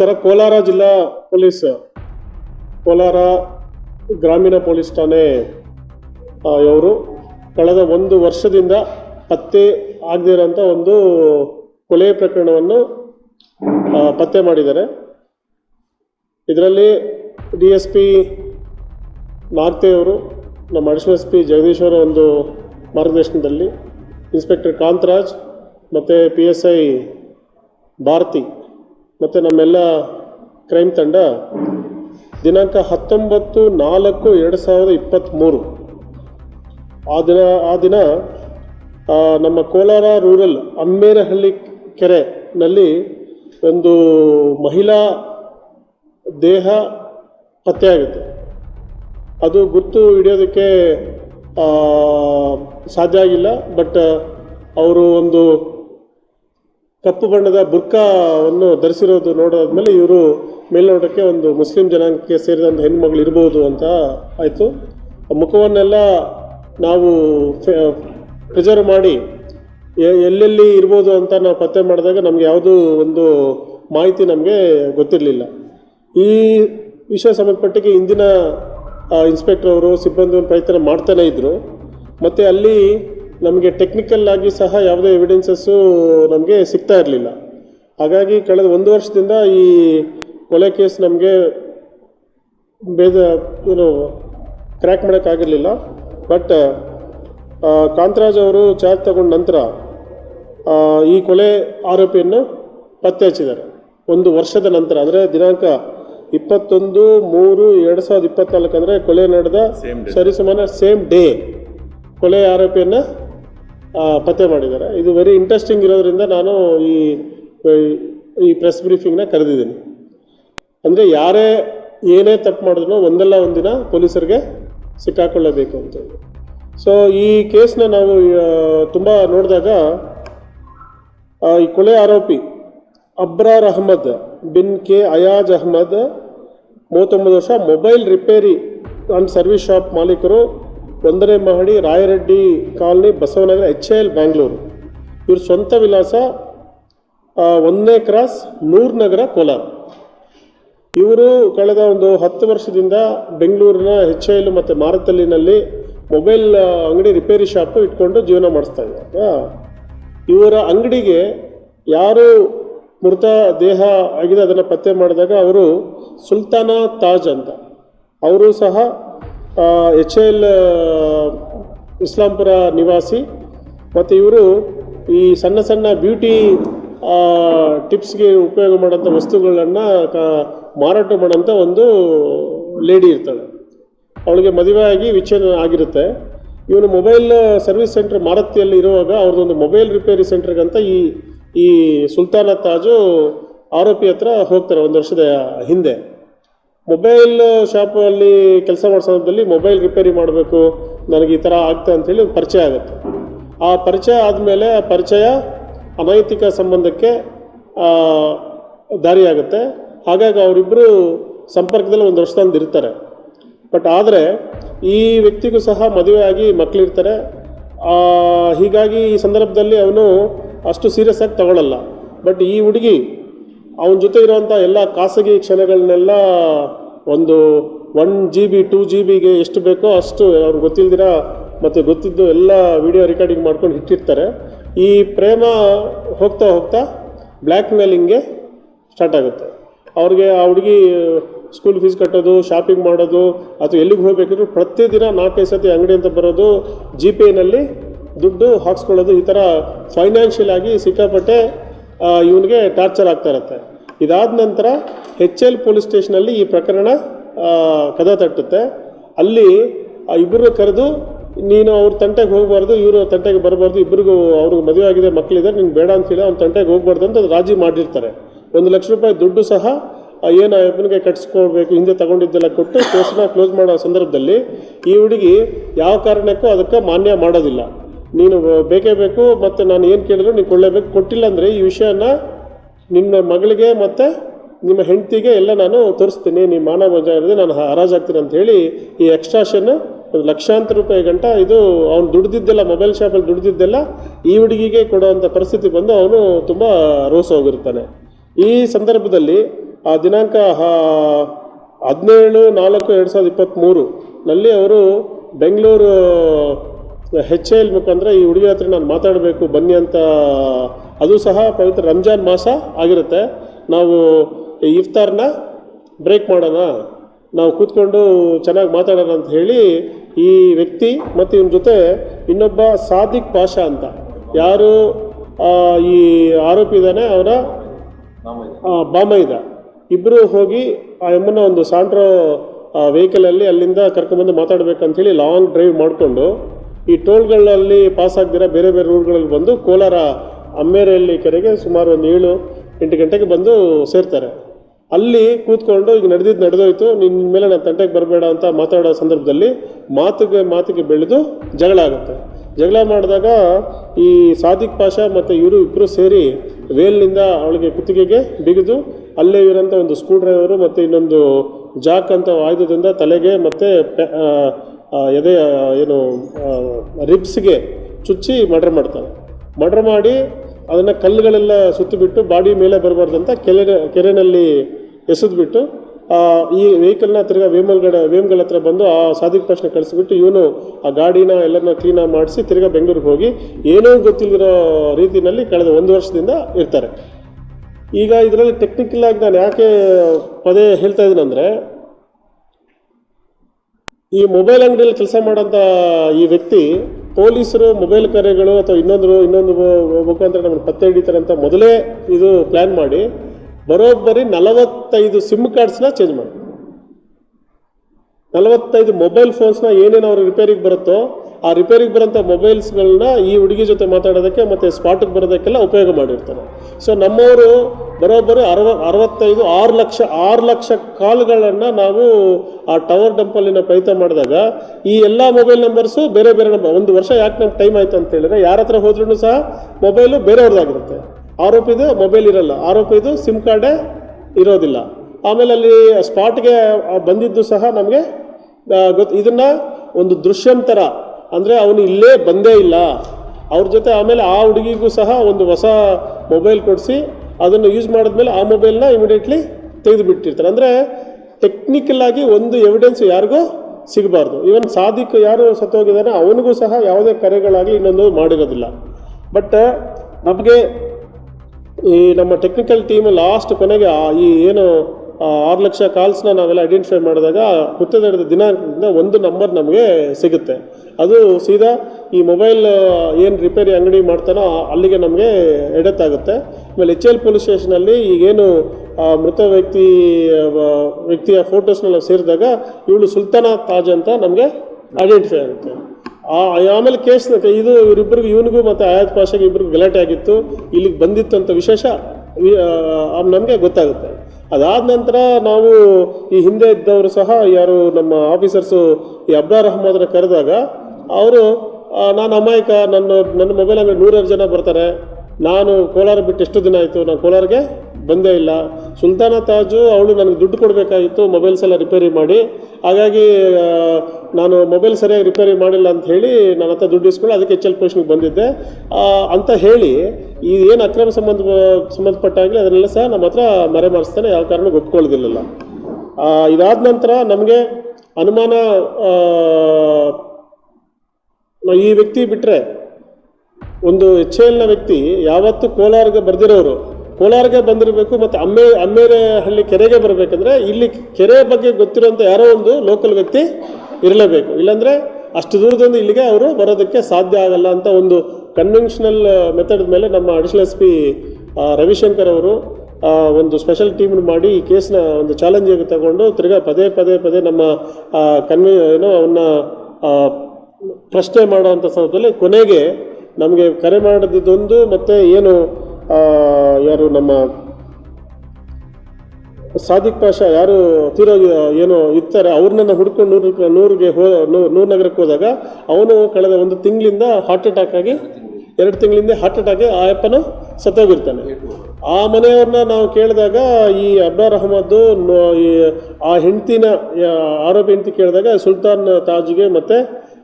ನಮಸ್ಕಾರ. ಕೋಲಾರ ಜಿಲ್ಲಾ ಪೊಲೀಸ್, ಕೋಲಾರ ಗ್ರಾಮೀಣ ಪೊಲೀಸ್ ಠಾಣೆ ಅವರು ಕಳೆದ ಒಂದು ವರ್ಷದಿಂದ ಪತ್ತೆ ಆಗದೇ ಇರೋಂಥ ಒಂದು ಕೊಲೆ ಪ್ರಕರಣವನ್ನು ಪತ್ತೆ ಮಾಡಿದ್ದಾರೆ. ಇದರಲ್ಲಿ ಡಿ ಎಸ್ ಪಿ ನಾಗ್ತೆಯವರು ನಮ್ಮ ಅಡಿಷನಲ್ ಎಸ್ ಪಿ ಜಗದೀಶ್ ಅವರ ಒಂದು ಮಾರ್ಗದರ್ಶನದಲ್ಲಿ, ಇನ್ಸ್ಪೆಕ್ಟರ್ ಕಾಂತರಾಜ್ ಮತ್ತು ಪಿ ಎಸ್ ಐ ಭಾರತಿ ಮತ್ತು ನಮ್ಮೆಲ್ಲ ಕ್ರೈಮ್ ತಂಡ ದಿನಾಂಕ ಹತ್ತೊಂಬತ್ತು ನಾಲ್ಕು ಎರಡು ಸಾವಿರದ ಇಪ್ಪತ್ತ್ಮೂರು ಆ ದಿನ ಆ ದಿನ ನಮ್ಮ ಕೋಲಾರ ರೂರಲ್ ಅಮ್ಮೇರಹಳ್ಳಿ ಕೆರೆನಲ್ಲಿ ಒಂದು ಮಹಿಳಾ ದೇಹ ಪತ್ತೆಯಾಗುತ್ತೆ ಅದು ಗುರ್ತು ಹಿಡಿಯೋದಕ್ಕೆ ಸಾಧ್ಯ ಆಗಿಲ್ಲ, ಬಟ್ ಅವರು ಒಂದು ಕಪ್ಪು ಬಣ್ಣದ ಬುರ್ಕಾವನ್ನು ಧರಿಸಿರೋದು ನೋಡಾದ್ಮೇಲೆ ಇವರು ಮೇಲ್ನೋಟಕ್ಕೆ ಒಂದು ಮುಸ್ಲಿಂ ಜನಾಂಗಕ್ಕೆ ಸೇರಿದಂಥ ಹೆಣ್ಮಗಳು ಇರ್ಬೋದು ಅಂತ ಆಯಿತು. ಮುಖವನ್ನೆಲ್ಲ ನಾವು ಪ್ರಿಸರ್ವ್ ಮಾಡಿ ಎಲ್ಲೆಲ್ಲಿ ಇರ್ಬೋದು ಅಂತ ನಾವು ಪತ್ತೆ ಮಾಡಿದಾಗ ನಮಗೆ ಯಾವುದೂ ಒಂದು ಮಾಹಿತಿ ನಮಗೆ ಗೊತ್ತಿರಲಿಲ್ಲ. ಈ ವಿಷಯ ಸಂಬಂಧಪಟ್ಟಿಗೆ ಇಂದಿನ ಇನ್ಸ್ಪೆಕ್ಟರ್ ಅವರು ಸಿಬ್ಬಂದಿ ಪ್ರಯತ್ನ ಮಾಡ್ತಾನೇ ಇದ್ದರು ಮತ್ತು ಅಲ್ಲಿ ನಮಗೆ ಟೆಕ್ನಿಕಲ್ ಆಗಿ ಸಹ ಯಾವುದೇ ಎವಿಡೆನ್ಸಸ್ಸು ನಮಗೆ ಸಿಗ್ತಾ ಇರಲಿಲ್ಲ. ಹಾಗಾಗಿ ಕಳೆದ ಒಂದು ವರ್ಷದಿಂದ ಈ ಕೊಲೆ ಕೇಸ್ ನಮಗೆ ಬೇದ ಏನು ಕ್ರ್ಯಾಕ್ ಮಾಡೋಕ್ಕಾಗಿರಲಿಲ್ಲ ಬಟ್ ಕಾಂತರಾಜ್ ಅವರು ಚಾರ್ಜ್ ತಗೊಂಡ ನಂತರ ಈ ಕೊಲೆ ಆರೋಪಿಯನ್ನು ಪತ್ತೆ ಹಚ್ಚಿದ್ದಾರೆ ಒಂದು ವರ್ಷದ ನಂತರ ಅಂದರೆ ದಿನಾಂಕ ಇಪ್ಪತ್ತೊಂದು ಮೂರು ಎರಡು ಸಾವಿರದ ಇಪ್ಪತ್ನಾಲ್ಕು ಅಂದರೆ ಕೊಲೆ ನಡೆದ ಸರಿಸುಮಾನ ಸೇಮ್ ಡೇ ಕೊಲೆ ಆರೋಪಿಯನ್ನು ಪತ್ತೆ ಮಾಡಿದ್ದಾರೆ. ಇದು ವೆರಿ ಇಂಟ್ರೆಸ್ಟಿಂಗ್ ಇರೋದ್ರಿಂದ ನಾನು ಈ ಈ ಪ್ರೆಸ್ ಬ್ರೀಫಿಂಗ್ನ ಕರೆದಿದ್ದೀನಿ. ಅಂದರೆ ಯಾರೇ ಏನೇ ತಪ್ಪು ಮಾಡಿದ್ರು ಒಂದಲ್ಲ ಒಂದಿನ ಪೊಲೀಸರಿಗೆ ಸಿಕ್ಕಾಕೊಳ್ಳಬೇಕು ಅಂತ ಸೊ ಈ ಕೇಸ್ನ ನಾವು ತುಂಬ ನೋಡಿದಾಗ ಈ ಕೊಲೆ ಆರೋಪಿ ಅಬ್ರಾರ್ ಅಹಮದ್ ಬಿನ್ ಕೆ ಅಯಾಜ್ ಅಹಮದ್ ಮೂವತ್ತೊಂಬತ್ತು ವರ್ಷ mobile repair and service shop ಮಾಲೀಕರು ಒಂದನೇ ಮಹಡಿ Rayareddy colony Basavanagar H L Bangalore. ಇವ್ರ ಸ್ವಂತ ವಿಳಾಸ ಒಂದನೇ ಕ್ರಾಸ್ ನೂರ್ ನಗರ ಕೋಲಾರ. ಇವರು ಕಳೆದ ಒಂದು ಹತ್ತು ವರ್ಷದಿಂದ ಬೆಂಗಳೂರಿನ ಎಚ್ ಎಲ್ ಮತ್ತು ಮಾರತಲ್ಲಿನಲ್ಲಿ ಮೊಬೈಲ್ ಅಂಗಡಿ ರಿಪೇರಿ ಶಾಪು ಇಟ್ಕೊಂಡು ಜೀವನ ಮಾಡಿಸ್ತಾ ಇದ್ದಾರೆ. ಇವರ ಅಂಗಡಿಗೆ ಯಾರು ಮೃತ ದೇಹ ಆಗಿದೆ ಅದನ್ನು ಪತ್ತೆ ಮಾಡಿದಾಗ ಅವರು ಸುಲ್ತಾನ ತಾಜ್ ಅಂತ. ಅವರು ಸಹ ಎಚ್ ಎಲ್ ಇಸ್ಲಾಂಪುರ ನಿವಾಸಿ ಮತ್ತು ಇವರು ಈ ಸಣ್ಣ ಸಣ್ಣ ಬ್ಯೂಟಿ ಟಿಪ್ಸ್ಗೆ ಉಪಯೋಗ ಮಾಡೋಂಥ ವಸ್ತುಗಳನ್ನು ಮಾರಾಟ ಮಾಡೋಂಥ ಒಂದು ಲೇಡಿ ಇರ್ತಾಳೆ. ಅವಳಿಗೆ ಮದುವೆ ಆಗಿ ವಿಚ್ಛೇದನ ಆಗಿರುತ್ತೆ. ಇವನು ಮೊಬೈಲ್ ಸರ್ವಿಸ್ ಸೆಂಟರ್ ಮಾರತಿಯಲ್ಲಿ ಇರುವಾಗ ಅವ್ರದ್ದೊಂದು ಮೊಬೈಲ್ ರಿಪೇರಿ ಸೆಂಟರ್ಗಂತ ಈ ಈ ಸುಲ್ತಾನ ತಾಜು ಆರೋಪಿ ಹತ್ರ ಹೋಗ್ತಾರೆ ಒಂದು ವರ್ಷದ ಹಿಂದೆ. ಮೊಬೈಲ್ ಶಾಪಲ್ಲಿ ಕೆಲಸ ಮಾಡೋ ಮೊಬೈಲ್ ರಿಪೇರಿ ಮಾಡಬೇಕು. ನನಗೆ ಈ ಥರ ಆಗ್ತಾ ಅಂಥೇಳಿ ಒಂದು ಪರಿಚಯ ಆಗುತ್ತೆ. ಆ ಪರಿಚಯ ಆದಮೇಲೆ ಆ ಪರಿಚಯ ಅನೈತಿಕ ಸಂಬಂಧಕ್ಕೆ ದಾರಿಯಾಗುತ್ತೆ. ಹಾಗಾಗಿ ಅವರಿಬ್ಬರು ಸಂಪರ್ಕದಲ್ಲಿ ಒಂದು ವರ್ಷದಿಂದ ಇರ್ತಾರೆ. ಬಟ್ ಆದರೆ ಈ ವ್ಯಕ್ತಿಗೂ ಸಹ ಮದುವೆ ಆಗಿ ಮಕ್ಕಳಿರ್ತಾರೆ ಹೀಗಾಗಿ ಈ ಸಂದರ್ಭದಲ್ಲಿ ಅವನು ಅಷ್ಟು ಸೀರಿಯಸ್ ಆಗಿ ತಗೊಳ್ಳಲ್ಲ ಬಟ್ ಈ ಹುಡುಗಿ ಅವನ ಜೊತೆ ಇರುವಂಥ ಎಲ್ಲ ಖಾಸಗಿ ಕ್ಷಣಗಳನ್ನೆಲ್ಲ ಒಂದು one G B two G ಬಿಗೆ ಎಷ್ಟು ಬೇಕೋ ಅಷ್ಟು ಅವ್ರಿಗೆ ಗೊತ್ತಿಲ್ದಿರ ಮತ್ತು ಗೊತ್ತಿದ್ದು ಎಲ್ಲ ವಿಡಿಯೋ ರೆಕಾರ್ಡಿಂಗ್ ಮಾಡ್ಕೊಂಡು ಇಟ್ಟಿರ್ತಾರೆ. ಈ ಪ್ರೇಮ ಹೋಗ್ತಾ ಹೋಗ್ತಾ ಬ್ಲ್ಯಾಕ್ ಮೇಲಿಂಗ್ಗೆ ಸ್ಟಾರ್ಟ್ ಆಗುತ್ತೆ. ಅವ್ರಿಗೆ ಆ ಹುಡುಗಿ ಸ್ಕೂಲ್ ಫೀಸ್ ಕಟ್ಟೋದು ಶಾಪಿಂಗ್ ಮಾಡೋದು, ಅಥವಾ ಎಲ್ಲಿಗೆ ಹೋಗ್ಬೇಕಿದ್ರು ಪ್ರತಿದಿನ ನಾಲ್ಕೈದು ಸತಿ ಅಂಗಡಿ ಅಂತ ಬರೋದು ಜಿ ಪೇನಲ್ಲಿ ದುಡ್ಡು ಹಾಕ್ಸ್ಕೊಳ್ಳೋದು ಈ ಥರ ಫೈನಾನ್ಷಿಯಲ್ ಆಗಿ ಸಿಕ್ಕಾಪಟ್ಟೆ ಇವನಿಗೆ ಟಾರ್ಚರ್ ಆಗ್ತಾ ಇರುತ್ತೆ. ಇದಾದ ನಂತರ ಎಚ್ ಎಲ್ ಪೊಲೀಸ್ ಸ್ಟೇಷನಲ್ಲಿ ಈ ಪ್ರಕರಣ ಕದ ತಟ್ಟುತ್ತೆ. ಅಲ್ಲಿ ಇಬ್ಬರು ಕರೆದು, ನೀನು ಅವ್ರ ತಂಟೆಗೆ ಹೋಗಬಾರ್ದು, ಇವರು ತಂಟೆಗೆ ಬರಬಾರ್ದು ಇಬ್ಬರಿಗೂ ಅವ್ರಿಗೆ ಮದುವೆ ಆಗಿದೆ ಮಕ್ಕಳಿದ್ದಾರೆ ನೀನು ಬೇಡ ಅಂತ ಹೇಳಿ ಅವ್ನ ತಂಟೆಗೆ ಹೋಗ್ಬಾರ್ದು ಅಂತ ರಾಜಿ ಮಾಡಿರ್ತಾರೆ. ಒಂದು ಲಕ್ಷ ರೂಪಾಯಿ ದುಡ್ಡು ಸಹ ಏನು ಅಪ್ಪನಿಗೆ ಕಟ್ಸ್ಕೊಳ್ಬೇಕು ಹಿಂದೆ ತಗೊಂಡಿದ್ದೆಲ್ಲ ಕೊಟ್ಟು ಕೇಸನ್ನ ಕ್ಲೋಸ್ ಮಾಡೋ ಸಂದರ್ಭದಲ್ಲಿ ಈ ಹುಡುಗಿ ಯಾವ ಕಾರಣಕ್ಕೂ ಅದಕ್ಕೆ ಮಾನ್ಯ ಮಾಡೋದಿಲ್ಲ. ನೀನು ಬೇಕೇ ಬೇಕು, ಮತ್ತು ನಾನು ಏನು ಕೇಳಿದ್ರು ನೀನು ಕೊಳ್ಳೇಬೇಕು ಕೊಟ್ಟಿಲ್ಲ ಅಂದರೆ ಈ ವಿಷಯನ ನಿನ್ನ ಮಗಳಿಗೆ ಮತ್ತು ನಿಮ್ಮ ಹೆಂಡತಿಗೆ ಎಲ್ಲ ನಾನು ತೋರಿಸ್ತೀನಿ. ನಿಮ್ಮ ಮಾನ ಮಜಾ ಇರೋದೇ ನಾನು ಹರಾಜಾಗ್ತೀನಿ ಅಂತ ಹೇಳಿ ಈ ಎಕ್ಸ್ಟ್ರಾಷನ್ನು ಲಕ್ಷಾಂತರ ರೂಪಾಯಿ ಗಂಟ ಇದು ಅವ್ನು ದುಡ್ದಿದ್ದೆಲ್ಲ ಮೊಬೈಲ್ ಶಾಪಲ್ಲಿ ದುಡ್ದಿದ್ದೆಲ್ಲ ಈ ಹುಡುಗಿಗೆ ಕೊಡುವಂಥ ಪರಿಸ್ಥಿತಿ ಬಂದು ಅವನು ತುಂಬ ರೋಸ ಹೋಗಿರ್ತಾನೆ. ಈ ಸಂದರ್ಭದಲ್ಲಿ ಆ ದಿನಾಂಕ ಹದಿನೇಳು ನಾಲ್ಕು ಎರಡು ಸಾವಿರದ ಇಪ್ಪತ್ತ್ಮೂರು ನಲ್ಲಿ ಅವರು ಬೆಂಗಳೂರು ಹೆಚ್ ಎಲ್ ಮುಖಾಂತರ ಈ ಹುಡುಗಿ ಹತ್ರ ನಾನು ಮಾತಾಡಬೇಕು, ಬನ್ನಿ ಅಂತ, ಅದು ಸಹ ಪವಿತ್ರ ರಂಜಾನ್ ಮಾಸ ಆಗಿರುತ್ತೆ. ನಾವು ಈ ಇಫ್ತಾರ್ನ ಬ್ರೇಕ್ ಮಾಡೋಣ. ನಾವು ಕೂತ್ಕೊಂಡು ಚೆನ್ನಾಗಿ ಮಾತಾಡೋಣ ಅಂತ ಹೇಳಿ ಈ ವ್ಯಕ್ತಿ ಮತ್ತು ಇವನ ಜೊತೆ ಇನ್ನೊಬ್ಬ ಸಾದಿಕ್ ಪಾಷಾ ಅಂತ. ಯಾರು? ಈ ಆರೋಪಿ ಇದ್ದಾನೆ ಅವರ ಬಾಮೈದ. ಇಬ್ಬರು ಹೋಗಿ ಆ ಎಮ್ಮನ ಒಂದು ಸಾಂಟ್ರೋ ವೆಹಿಕಲಲ್ಲಿ ಅಲ್ಲಿಂದ ಕರ್ಕೊಂಡ್ಬಂದು ಮಾತಾಡಬೇಕಂತ ಹೇಳಿ ಲಾಂಗ್ ಡ್ರೈವ್ ಮಾಡಿಕೊಂಡು ಈ ಟೋಲ್ಗಳಲ್ಲಿ ಪಾಸ್ ಆಗದಿರ ಬೇರೆ ಬೇರೆ ರೂಟ್ಗಳಲ್ಲಿ ಬಂದು ಕೋಲಾರ ಅಮ್ಮೇರೆಯಲ್ಲಿ ಕೆರೆಗೆ ಸುಮಾರು ಒಂದು ಏಳು, ಎಂಟು ಗಂಟೆಗೆ ಬಂದು ಸೇರ್ತಾರೆ. ಅಲ್ಲಿ ಕೂತ್ಕೊಂಡು ಈಗ ನಡೆದಿದ್ದು ನಡೆದೋಯ್ತು ನಿನ್ನ ಮೇಲೆ ನಾನು ತಂಟೆಗೆ ಬರಬೇಡ ಅಂತ ಮಾತಾಡೋ ಸಂದರ್ಭದಲ್ಲಿ ಮಾತಿಗೆ ಮಾತಿಗೆ ಬೆಳೆದು ಜಗಳ ಆಗುತ್ತೆ. ಜಗಳ ಮಾಡಿದಾಗ ಈ ಸಾದಿಕ್ ಪಾಷ ಮತ್ತು ಇವರು ಇಬ್ಬರು ಸೇರಿ ವೇಲ್ನಿಂದ ಅವಳಿಗೆ ಕುತ್ತಿಗೆಗೆ ಬಿಗಿದು, ಅಲ್ಲೇ ಇರೋಂಥ ಒಂದು ಸ್ಕ್ರೂ ಡ್ರೈವರು ಮತ್ತು ಇನ್ನೊಂದು ಜಾಕ್ ಅಂತ ಆಯುಧದಿಂದ ತಲೆಗೆ ಮತ್ತು ಎದೆ ಏನು ರಿಬ್ಸ್ಗೆ ಚುಚ್ಚಿ ಮರ್ಡ್ರ್ ಮಾಡ್ತಾರೆ. ಮರ್ಡ್ರ್ ಮಾಡಿ ಅದನ್ನು ಕಲ್ಲುಗಳೆಲ್ಲ ಸುತ್ತಿಬಿಟ್ಟು ಬಾಡಿ ಮೇಲೆ ಬರಬಾರ್ದಂತ ಕೆರೆ ಕೆರೆನಲ್ಲಿ ಎಸೆದ್ಬಿಟ್ಟು ಈ ವೆಹಿಕಲ್ನ ತಿರ್ಗಾ ವೇಮಲ್ಗಡ ವೇಮ್ಗಳ ಹತ್ರ ಬಂದು ಆ ಸಾಧಿಕ ಪ್ರಶ್ನೆ ಕಳಿಸ್ಬಿಟ್ಟು ಇವನು ಆ ಗಾಡಿನ ಎಲ್ಲರನ್ನ ಕ್ಲೀನಾಗಿ ಮಾಡಿಸಿ ತಿರ್ಗ ಬೆಂಗಳೂರಿಗೆ ಹೋಗಿ ಏನೋ ಗೊತ್ತಿಲ್ಲದಿರೋ ರೀತಿಯಲ್ಲಿ ಕಳೆದ ಒಂದು ವರ್ಷದಿಂದ ಇರ್ತಾರೆ. ಈಗ ಇದರಲ್ಲಿ ಟೆಕ್ನಿಕಲ್ ಆಗಿ ನಾನು ಯಾಕೆ ಪದೇ ಹೇಳ್ತಾ ಇದ್ದೀನಂದರೆ ಈ ಮೊಬೈಲ್ ಅಂಗಡಿಯಲ್ಲಿ ಕೆಲಸ ಮಾಡೋಂಥ ಈ ವ್ಯಕ್ತಿ ಪೊಲೀಸರು ಮೊಬೈಲ್ ಕರೆಗಳು ಅಥವಾ ಇನ್ನೊಂದು ಇನ್ನೊಂದು ಮುಖಾಂತರ ನಮ್ಮನ್ನು ಪತ್ತೆ ಹಿಡಿತಾರೆ ಅಂತ ಮೊದಲೇ ಇದು ಪ್ಲ್ಯಾನ್ ಮಾಡಿ, ಬರೋಬ್ಬರಿ ನಲವತ್ತೈದು ಸಿಮ್ ಕಾರ್ಡ್ಸ್ನ ಚೇಂಜ್ ಮಾಡಿ. ನಲವತ್ತೈದು ಮೊಬೈಲ್ ಫೋನ್ಸ್ನ ಏನೇನು ಅವ್ರ ರಿಪೇರಿಗೆ ಬರುತ್ತೋ, ಆ ರಿಪೇರಿಗೆ ಬರೋಂಥ ಮೊಬೈಲ್ಸ್ಗಳನ್ನ ಈ ಹುಡುಗಿ ಜೊತೆ ಮಾತಾಡೋದಕ್ಕೆ ಮತ್ತು ಸ್ಪಾಟಿಗೆ ಬರೋದಕ್ಕೆಲ್ಲ ಉಪಯೋಗ ಮಾಡಿರ್ತಾರೆ. ಸೊ ನಮ್ಮವರು ಬರೋಬ್ಬರಿ ಅರವ, ಅರವತ್ತೈದು, ಆರು ಲಕ್ಷ ಆರು ಲಕ್ಷ ಕಾಲ್ಗಳನ್ನು ನಾವು ಆ ಟವರ್ ಡಂಪಲ್ಲಿನ ಪ್ರಯತ್ನ ಮಾಡಿದಾಗ ಈ ಎಲ್ಲ ಮೊಬೈಲ್ ನಂಬರ್ಸು ಬೇರೆ ಬೇರೆ ನಂಬರ್ ಒಂದು ವರ್ಷ ಯಾಕೆ ನಮ್ಗೆ ಟೈಮ್ ಆಯಿತು ಅಂತ ಹೇಳಿದ್ರೆ ಯಾರ ಹತ್ರ ಹೋದ್ರೂ ಸಹ ಮೊಬೈಲು ಬೇರೆಯವ್ರದ್ದಾಗಿರುತ್ತೆ ಆರೋಪಿದು ಮೊಬೈಲ್ ಇರಲ್ಲ. ಆರೋಪಿದು ಸಿಮ್ ಕಾರ್ಡೇ ಇರೋದಿಲ್ಲ. ಆಮೇಲೆ ಅಲ್ಲಿ ಸ್ಪಾಟ್ಗೆ ಬಂದಿದ್ದು ಸಹ ನಮಗೆ ಗೊತ್ತು ಇದನ್ನು ಒಂದು ದೃಶ್ಯಂತರ, ಅಂದರೆ ಅವನು ಇಲ್ಲೇ ಬಂದೇ ಇಲ್ಲ. ಅವ್ರ ಜೊತೆ ಆಮೇಲೆ ಆ ಹುಡುಗಿಗೂ ಸಹ ಒಂದು ಹೊಸ ಮೊಬೈಲ್ ಕೊಡಿಸಿ ಅದನ್ನು ಯೂಸ್ ಮಾಡಿದ್ಮೇಲೆ ಆ ಮೊಬೈಲ್ನ ಇಮಿಡಿಯೇಟ್ಲಿ ತೆಗೆದು ಬಿಟ್ಟಿರ್ತಾರೆ ಅಂದರೆ ಟೆಕ್ನಿಕಲ್ ಆಗಿ ಒಂದು ಎವಿಡೆನ್ಸ್ ಯಾರಿಗೂ ಸಿಗಬಾರ್ದು. ಈವನ್ ಸಾದಿಕ್ ಯಾರು ಸತ್ತೋಗಿದ್ದಾನೆ, ಅವನಿಗೂ ಸಹ ಯಾವುದೇ ಕರೆಗಳಾಗಲಿ ಇನ್ನೊಂದು ಮಾಡಿರೋದಿಲ್ಲ. ಬಟ್ ನಮಗೆ ಈ ನಮ್ಮ ಟೆಕ್ನಿಕಲ್ ಟೀಮ್ ಲಾಸ್ಟ್ ಕೊನೆಗೆ ಈ ಏನು ಆರು ಲಕ್ಷ ಕಾಲ್ಸ್ನ ನಾವೆಲ್ಲ ಐಡೆಂಟಿಫೈ ಮಾಡಿದಾಗ ಹುತ್ತದ ಹಿಡಿದ ದಿನಾಂಕದಿಂದ ಒಂದು ನಂಬರ್ ನಮಗೆ ಸಿಗುತ್ತೆ. ಅದು ಸೀದಾ ಈ ಮೊಬೈಲ್ ಏನು ರಿಪೇರಿ ಅಂಗಡಿ ಮಾಡ್ತಾನೋ ಅಲ್ಲಿಗೆ ನಮಗೆ ಎಡೆತ್ತಾಗುತ್ತೆ. ಆಮೇಲೆ ಎಚ್ ಎಲ್ ಪೊಲೀಸ್ ಸ್ಟೇಷನಲ್ಲಿ ಈಗೇನು, ಆ, ಮೃತ ವ್ಯಕ್ತಿ ವ್ಯಕ್ತಿಯ ಫೋಟೋಸ್ನೆಲ್ಲ ಸೇರಿದಾಗ ಇವಳು ಸುಲ್ತಾನ ತಾಜ್ ಅಂತ ನಮಗೆ ಐಡೆಂಟಿಫೈ ಆಗುತ್ತೆ. ಆಮೇಲೆ ಕೇಸ್ ಇದು ಇವರಿಬ್ಬರಿಗೆ ಇವನಿಗೂ ಮತ್ತು ಆಯಾತ್ ಪಾಷೆಗೆ ಇಬ್ಬರಿಗೂ ಗಲಾಟೆ ಆಗಿತ್ತು. ಇಲ್ಲಿಗೆ ಬಂದಿತ್ತು ಅಂತ ವಿಶೇಷ ನಮಗೆ ಗೊತ್ತಾಗುತ್ತೆ. ಅದಾದ ನಂತರ ನಾವು ಈ ಹಿಂದೆ ಇದ್ದವರು ಸಹ ಯಾರು ನಮ್ಮ ಆಫೀಸರ್ಸು ಈ ಅಬ್ರಾರ್ ಅಹಮದ್ರ ಕರೆದಾಗ, ಅವರು ನಾನು ಅಮಾಯಕ, ನನ್ನ ನನ್ನ ಮೊಬೈಲ್ ಅಂಗಡಿ ನೂರಾರು ಜನ ಬರ್ತಾರೆ. ನಾನು ಕೋಲಾರ ಬಿಟ್ಟು ಎಷ್ಟು ದಿನ ಆಯಿತು? ನಾನು ಕೋಲಾರಿಗೆ ಬಂದೇ ಇಲ್ಲ. ಸುಲ್ತಾನ ತಾಜು, ಅವಳು ನನಗೆ ದುಡ್ಡು ಕೊಡಬೇಕಾಗಿತ್ತು ಮೊಬೈಲ್ಸ್ ಎಲ್ಲ ರಿಪೇರಿ ಮಾಡಿ. ಹಾಗಾಗಿ ನಾನು ಮೊಬೈಲ್ ಸರಿಯಾಗಿ ರಿಪೇರಿ ಮಾಡಿಲ್ಲ ಅಂತ ಹೇಳಿ ನನ್ನ ಹತ್ರ ದುಡ್ಡು ಇಸ್ಕೊಂಡು ಅದಕ್ಕೆ ಎಚ್ ಎಲ್ ಪೋಷನ್ಗೆ ಬಂದಿದ್ದೆ. ಅಂತ ಹೇಳಿ, ಈ ಏನು ಅಕ್ರಮ ಸಂಬಂಧ ಸಂಬಂಧಪಟ್ಟಾಗಲಿ ಅದನ್ನೆಲ್ಲ ಸಹ ನಮ್ಮ ಹತ್ರ ಮರೆಮಾರಿಸ್ತಾನೆ ಯಾವ ಕಾರಣ ಒಪ್ಕೊಳ್ಳೋದಿಲ್ಲ ಇದಾದ ನಂತರ ನಮಗೆ ಅನುಮಾನ ಈ ವ್ಯಕ್ತಿ ಬಿಟ್ಟರೆ ಒಂದು ಎಚ್ ವ್ಯಕ್ತಿ ಯಾವತ್ತೂ ಕೋಲಾರ್ಗೆ ಬರೆದಿರೋರು, ಕೋಲಾರ್ಗೆ ಬಂದಿರಬೇಕು ಮತ್ತು ಅಮ್ಮೆ, ಅಮ್ಮೇರೆ ಹಳ್ಳಿ ಕೆರೆಗೆ ಬರಬೇಕಂದ್ರೆ ಇಲ್ಲಿ ಕೆರೆ ಬಗ್ಗೆ ಗೊತ್ತಿರೋಂಥ ಯಾರೋ ಒಂದು ಲೋಕಲ್ ವ್ಯಕ್ತಿ ಇರಲೇಬೇಕು. ಇಲ್ಲಾಂದರೆ ಅಷ್ಟು ದೂರದಿಂದ ಇಲ್ಲಿಗೆ ಅವರು ಬರೋದಕ್ಕೆ ಸಾಧ್ಯ ಆಗಲ್ಲ ಅಂತ ಒಂದು ಕನ್ವೆನ್ಷನಲ್ ಮೆಥಡ್ ಮೇಲೆ ನಮ್ಮ ಅಡಿಷನಲ್ ಎಸ್ ಪಿ ರವಿಶಂಕರ್ ಅವರು ಒಂದು ಸ್ಪೆಷಲ್ ಟೀಮ್ ಮಾಡಿ ಈ ಕೇಸ್ನ ಒಂದು ಚಾಲೆಂಜಿಗೆ ತಗೊಂಡು ತಿರ್ಗಾ ಪದೇ ಪದೇ ಪದೇ ನಮ್ಮ ಕನ್ವೆ ಏನೋ ಅವನ್ನ ಪ್ರಶ್ನೆ ಮಾಡುವಂಥ ಸಂದರ್ಭದಲ್ಲಿ ಕೊನೆಗೆ ನಮಗೆ ಕರೆ ಮಾಡಿದ್ದೊಂದು ಮತ್ತು ಏನು ಯಾರು ನಮ್ಮ ಸಾದಿಕ್ ಪಾಷ ಯಾರು ತೀರೋ ಏನು ಇರ್ತಾರೆ, ಅವ್ರನ್ನ ಹುಡ್ಕೊಂಡು ನೂರು ನೂರಿಗೆ ಹೋ ನೂರು ನಗರಕ್ಕೆ ಹೋದಾಗ ಅವನು ಕಳೆದ ಒಂದು ತಿಂಗಳಿಂದ ಹಾರ್ಟ್ ಅಟ್ಯಾಕ್ ಆಗಿ, ಎರಡು ತಿಂಗಳಿಂದ ಹಾರ್ಟ್ ಅಟ್ಯಾಕ್ ಆ ಅಪ್ಪನ ಸತ್ತೋಗಿರ್ತಾನೆ. ಆ ಮನೆಯವ್ರನ್ನ ನಾವು ಕೇಳಿದಾಗ ಈ ಅಬ್ರಾರ್ ಅಹಮದ್ ಆ ಹೆಂಡ್ತಿನ ಆರೋಪಿ ಹೆಂಡ್ತಿ ಕೇಳಿದಾಗ ಸುಲ್ತಾನ್ ತಾಜ್ಗೆ ಮತ್ತು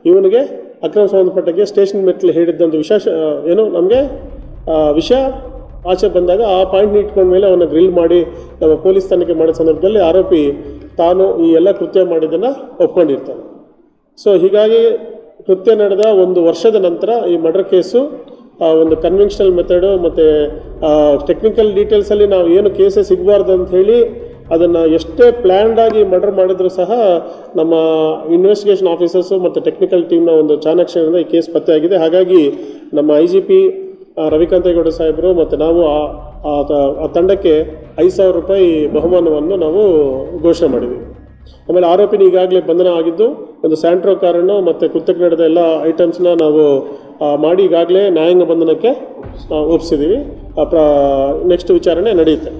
ಇವನಿಗೆ ಅಕ್ರಮ ಸಂಬಂಧಪಟ್ಟಕ್ಕೆ ಸ್ಟೇಷನ್ ಮೆಟ್ಲು ಹೇಳಿದ್ದಂಥ ವಿಶೇಷ ಏನು, ನಮಗೆ ವಿಷಯ ಆಚೆ ಬಂದಾಗ ಆ ಪಾಯಿಂಟ್ ಇಟ್ಕೊಂಡ ಮೇಲೆ ಅವನ್ನ ಗ್ರಿಲ್ ಮಾಡಿ, ನಮ್ಮ ಪೊಲೀಸ್ ತನಿಖೆ ಮಾಡಿದ ಸಂದರ್ಭದಲ್ಲಿ ಆರೋಪಿ ತಾನು ಈ ಎಲ್ಲ ಕೃತ್ಯ ಮಾಡಿದ್ದನ್ನು ಒಪ್ಕೊಂಡಿರ್ತಾನೆ. ಸೊ ಹೀಗಾಗಿ ಕೃತ್ಯ ನಡೆದ ಒಂದು ವರ್ಷದ ನಂತರ ಈ ಮರ್ಡರ್ ಕೇಸು ಒಂದು ಕನ್ವೆನ್ಷನಲ್ ಮೆಥಡು ಮತ್ತು ಟೆಕ್ನಿಕಲ್ ಡೀಟೇಲ್ಸಲ್ಲಿ ನಾವು ಏನು ಕೇಸೇ ಸಿಗಬಾರ್ದು ಅಂತ ಹೇಳಿ ಅದನ್ನು ಎಷ್ಟೇ ಪ್ಲ್ಯಾಂಡ್ ಆಗಿ ಮರ್ಡರ್ ಮಾಡಿದರೂ ಸಹ ನಮ್ಮ ಇನ್ವೆಸ್ಟಿಗೇಷನ್ ಆಫೀಸರ್ಸು ಮತ್ತು ಟೆಕ್ನಿಕಲ್ ಟೀಮ್ನ ಒಂದು ಚಾಣಾಕ್ಷರದಿಂದ ಈ ಕೇಸ್ ಪತ್ತೆಯಾಗಿದೆ. ಹಾಗಾಗಿ ನಮ್ಮ ಐ ಜಿ ಪಿ ರವಿಕಾಂತೇಗೌಡ ಸಾಹೇಬರು ಮತ್ತು ನಾವು ಆ ತಂಡಕ್ಕೆ ಐದು ಸಾವಿರ ರೂಪಾಯಿ ಬಹುಮಾನವನ್ನು ನಾವು ಘೋಷಣೆ ಮಾಡಿದ್ವಿ. ಆಮೇಲೆ ಆರೋಪಿನ ಈಗಾಗಲೇ ಬಂಧನ ಆಗಿದ್ದು, ಒಂದು ಸ್ಯಾಂಟ್ರೋ ಕಾರನ್ನು ಮತ್ತು ಕೃತ್ಯಕ್ಕೆ ನಡೆದ ಎಲ್ಲ ಐಟಮ್ಸ್ನ ನಾವು ಮಾಡಿ ಈಗಾಗಲೇ ನ್ಯಾಯಾಂಗ ಬಂಧನಕ್ಕೆ ಒಪ್ಪಿಸಿದ್ದೀವಿ ನೆಕ್ಸ್ಟ್ ವಿಚಾರಣೆ ನಡೆಯುತ್ತೆ.